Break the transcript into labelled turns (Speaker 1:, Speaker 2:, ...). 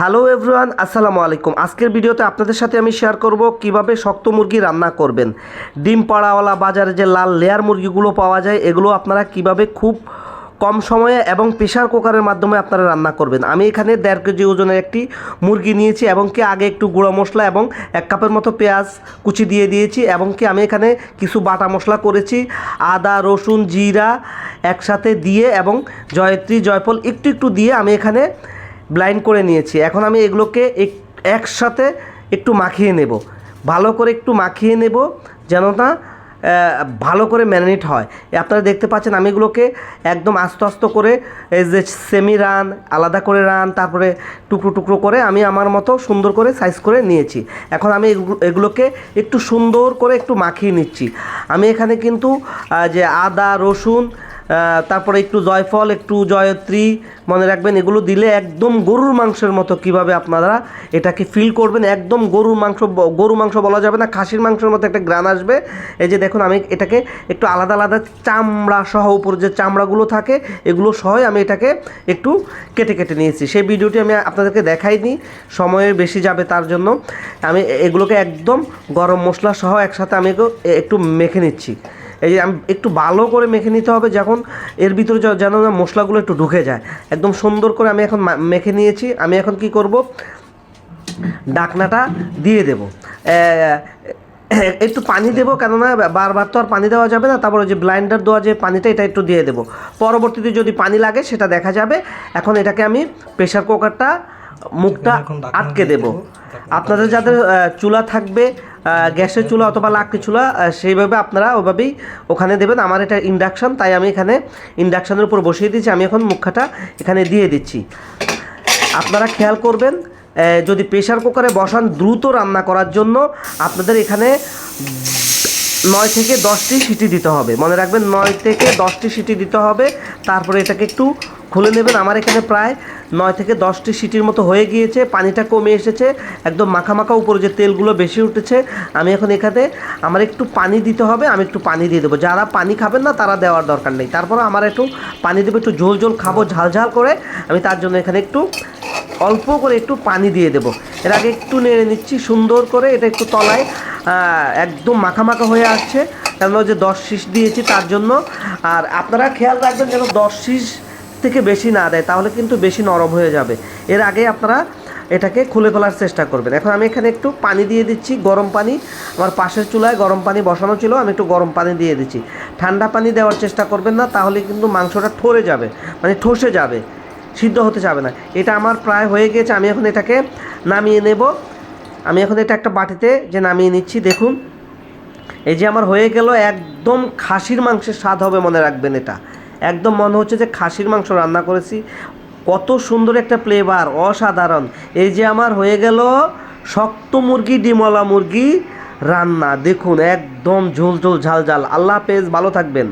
Speaker 1: Hello everyone, আসসালামু আলাইকুম। আজকের ভিডিওতে আপনাদের সাথে আমি শেয়ার করব কীভাবে শক্ত মুরগি রান্না করবেন। ডিম পাড়াওয়ালা বাজারে যে লাল লেয়ার মুরগিগুলো পাওয়া যায়, এগুলো আপনারা কীভাবে খুব কম সময়ে এবং প্রেশার কুকারের মাধ্যমে আপনারা রান্না করবেন। আমি এখানে দেড় কেজি ওজনের একটি মুরগি নিয়েছি এবং কি আগে একটু গুঁড়ো মশলা এবং এক কাপের মতো পেঁয়াজ কুচি দিয়ে দিয়েছি এবং কি আমি এখানে কিছু বাটা মশলা করেছি। আদা, রসুন, জিরা একসাথে দিয়ে এবং জয়ত্রী, জয়ফল একটু একটু দিয়ে আমি এখানে ব্লাইন্ড করে নিয়েছি। এখন আমি এগুলোকে এক, একসাথে একটু মাখিয়ে নেব। ভালো করে একটু মাখিয়ে নেব যেন না ভালো করে ম্যারিনেট হয়। আপনারা দেখতে পাচ্ছেন আমি এগুলোকে একদম আস্তে আস্তে করে এই যে সেমি রান আলাদা করে রান তারপরে টুকরো টুকরো করে আমি আমার মতো সুন্দর করে সাইজ করে নিয়েছি। এখন আমি এগুলোকে একটু সুন্দর করে একটু মাখিয়ে নিচ্ছি। আমি এখানে কিন্তু যে আদা, রসুন তারপরে একটু জয়ফল, একটু জয়ত্রী মনে রাখবেন, এগুলো দিলে একদম গরুর মাংসের মতো কীভাবে আপনারা এটাকে ফিল করবেন, একদম গরুর মাংস গরু মাংস বলা যাবে না, খাসির মাংসের মতো একটা গ্রান আসবে। এই যে দেখুন, আমি এটাকে একটু আলাদা আলাদা চামড়া সহ, উপর যে চামড়াগুলো থাকে, এগুলো সহ আমি এটাকে একটু কেটে কেটে নিয়েছি। সেই ভিডিওটি আমি আপনাদেরকে দেখাইনি সময়ের বেশি যাবে তার জন্য। আমি এগুলোকে একদম গরম মশলা সহ একসাথে আমি একটু মেখে নিচ্ছি। এই যে আমি একটু ভালো করে মেখে নিতে হবে যখন এর ভিতরে যেন না মশলাগুলো একটু ঢুকে যায়। একদম সুন্দর করে আমি এখন মেখে নিয়েছি। আমি এখন কি করব? ডাকনাটা দিয়ে দেব। একটু পানি দেবো কেননা বারবার তো আর পানি দেওয়া যাবে না। তারপরে যে ব্লাইন্ডার দেওয়া যে পানিটা, এটা একটু দিয়ে দেবো। পরবর্তীতে যদি পানি লাগে, সেটা দেখা যাবে। এখন এটাকে আমি প্রেশার কুকারটা মুখটা আটকে দেব। আপনাদের যাদের চুলা থাকবে গ্যাসের চুলা অথবা লাকড়ি চুলা সেইভাবে আপনারা ওভাবেই ওখানে দেবেন। আমার এটা ইন্ডাকশান তাই আমি এখানে ইন্ডাকশানের উপর বসিয়ে দিচ্ছি আমি এখন মুখাটা এখানে দিয়ে দিচ্ছি। আপনারা খেয়াল করবেন যদি প্রেশার কুকারে বসান দ্রুত রান্না করার জন্য আপনাদের এখানে নয় থেকে দশটি সিটি দিতে হবে। মনে রাখবেন নয় থেকে দশটি সিটি দিতে হবে। তারপরে এটাকে একটু খুলে নেবেন। আমার এখানে প্রায় নয় থেকে দশটি সিটির মতো হয়ে গিয়েছে। পানিটা কমে এসেছে। একদম মাখা উপরে যে তেলগুলো বেশি উঠেছে, আমি এখন এখানে আমার একটু পানি দিতে হবে। আমি একটু পানি দিয়ে দেবো। যারা পানি খাবেন না, তারা দেওয়ার দরকার নেই। তারপর আমার একটু পানি দেবো, একটু ঝোল ঝোল খাব, ঝাল ঝাল করে। আমি তার জন্য এখানে একটু অল্প করে একটু পানি দিয়ে দেবো। এর আগে একটু নেড়ে নিচ্ছি, সুন্দর করে। এটা একটু তলায় একদম মাখা মাখা হয়ে আসছে। কেন যে দশ শীষ দিয়েছি তার জন্য। আর আপনারা খেয়াল রাখবেন যেন দশ শীষ থেকে বেশি না দেয়, তাহলে কিন্তু বেশি নরম হয়ে যাবে। এর আগে আপনারা এটাকে খুলে ফেলার চেষ্টা করবেন। এখন আমি এখানে একটু পানি দিয়ে দিচ্ছি, গরম পানি। আমার পাশের চুলায় গরম পানি বসানো ছিল, আমি একটু গরম পানি দিয়ে দিচ্ছি। ঠান্ডা পানি দেওয়ার চেষ্টা করবেন না, তাহলে কিন্তু মাংসটা ঠরে যাবে মানে ঠসে যাবে, সিদ্ধ হতে যাবে না। এটা আমার প্রায় হয়ে গিয়েছে, আমি এখন এটাকে নামিয়ে নেব। আমি এখন এটা একটা বাটিতে যে নামিয়ে নিচ্ছি, দেখুন। এই যে আমার হয়ে গেল একদম খাসির মাংসের স্বাদ হবে মনে রাখবেন এটা। একদম মনে হচ্ছে যে খাসির মাংস রান্না করেছি। কত সুন্দর একটা ফ্লেভার অসাধারণ। এই যে আমার হয়ে গেল শক্ত মুরগি ডিমলা মুরগি রান্না। দেখুন, একদম ঝোল ঝোল, ঝাল ঝাল। আল্লাহ পেজ ভালো থাকবেন।